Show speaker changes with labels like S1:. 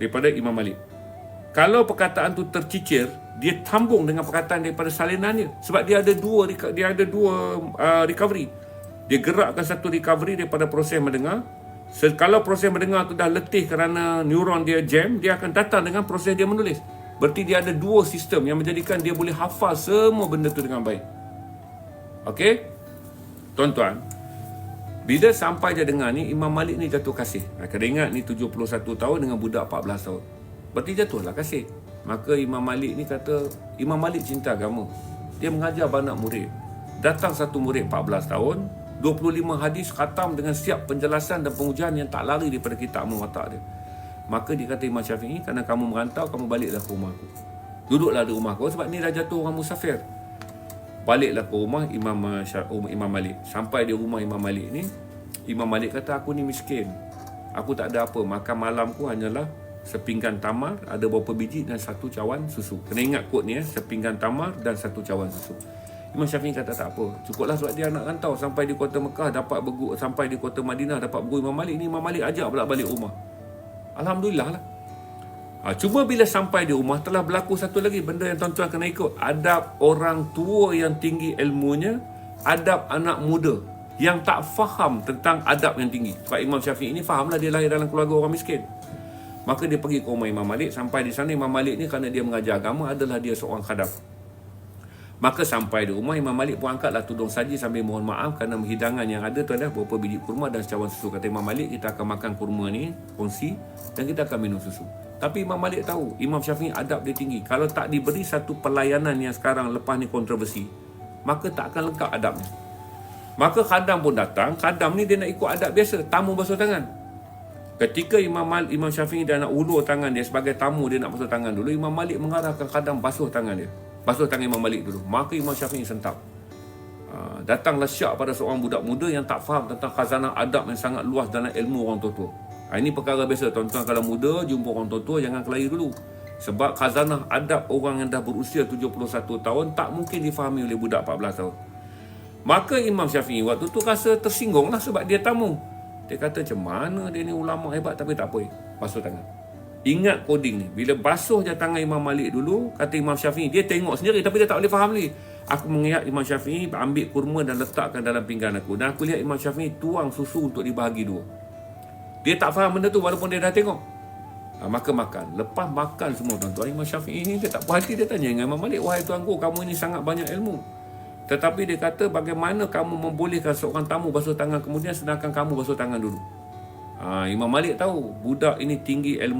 S1: daripada Imam Malik. Kalau perkataan tu tercicir, dia tambung dengan perkataan daripada salinan dia. Sebab dia ada dua dia ada dua uh, recovery. Dia gerakkan satu recovery daripada proses mendengar. Se- Kalau proses mendengar tu dah letih kerana neuron dia jam, dia akan datang dengan proses dia menulis. Berarti dia ada dua sistem yang menjadikan dia boleh hafal semua benda tu dengan baik. Okey? Tuan-tuan, bila sampai dia dengar ni Imam Malik ni jatuh kasih. Kena ingat ni 71 tahun dengan budak 14 tahun. Berarti jatuhlah kasih. Maka Imam Malik ni kata Imam Malik cinta agama. Dia mengajar banyak murid. Datang satu murid 14 tahun, 25 hadis khatam dengan siap penjelasan dan pengujian yang tak lari daripada kitab muwatta dia. Maka dia kata Imam Syafi'i, kerana kamu merantau, kamu baliklah ke rumah aku. Duduklah di rumah aku sebab ni dah jatuh orang musafir. Baliklah ke rumah Imam um, Imam Malik. Sampai di rumah Imam Malik ni, Imam Malik kata aku ni miskin. Aku tak ada apa. Makan malamku hanyalah sepinggan tamar, ada beberapa biji dan satu cawan susu. Kena ingat kod ni ya, sepinggan tamar dan satu cawan susu. Imam Syafi'i kata tak apa. Cukuplah sebab dia anak rantau sampai di kota Mekah dapat bergu sampai di kota Madinah dapat berguru Imam Malik ni Imam Malik ajak pula balik rumah. Alhamdulillah lah. Ha, cuma bila sampai di rumah telah berlaku satu lagi benda yang tuan-tuan kena ikut. Adab orang tua yang tinggi ilmunya, adab anak muda yang tak faham tentang adab yang tinggi. Sebab Imam Syafi'i ni fahamlah dia lahir dalam keluarga orang miskin. Maka dia pergi ke rumah Imam Malik. Sampai di sana Imam Malik ni kerana dia mengajar agama adalah dia seorang khadam. Maka sampai di rumah Imam Malik pun angkatlah tudung saji sambil mohon maaf kerana hidangan yang ada tu adalah beberapa biji kurma dan secawan susu. Kata Imam Malik kita akan makan kurma ni kongsi dan kita akan minum susu. Tapi Imam Malik tahu Imam Syafi'i adab dia tinggi. Kalau tak diberi satu pelayanan yang sekarang lepas ni kontroversi, maka tak akan lengkap adabnya. Maka khadam pun datang, khadam ni dia nak ikut adab biasa, tamu basuh tangan. Ketika Imam Malik, Imam Syafi'i dah nak ulur tangan dia sebagai tamu dia nak basuh tangan dulu, Imam Malik mengarahkan khadam basuh tangan dia. Basuh tangan Imam Malik dulu. Maka Imam Syafi'i sentap. Ha, datanglah syak pada seorang budak muda yang tak faham tentang khazanah adab yang sangat luas dalam ilmu orang tua-tua. Ha, ini perkara biasa tuan-tuan kalau muda jumpa orang tua-tua jangan kelahi dulu. Sebab khazanah adab orang yang dah berusia 71 tahun tak mungkin difahami oleh budak 14 tahun. Maka Imam Syafi'i waktu tu rasa tersinggung lah sebab dia tamu. Dia kata macam mana dia ni ulama hebat tapi tak apa. Basuh tangan. Ingat koding ni. Bila basuh je tangan Imam Malik dulu, kata Imam Syafi'i, dia tengok sendiri tapi dia tak boleh faham lagi. Aku mengingat Imam Syafi'i ambil kurma dan letakkan dalam pinggan aku. Dan aku lihat Imam Syafi'i tuang susu untuk dibahagi dua. Dia tak faham benda tu walaupun dia dah tengok. Ha, maka makan. Lepas makan semua tuan-tuan, Imam Syafi'i ni dia tak puas hati dia tanya dengan Imam Malik, "Wahai tuanku, kamu ni sangat banyak ilmu." Tetapi dia kata bagaimana kamu membolehkan seorang tamu basuh tangan kemudian sedangkan kamu basuh tangan dulu. Ha, Imam Malik tahu budak ini tinggi ilmu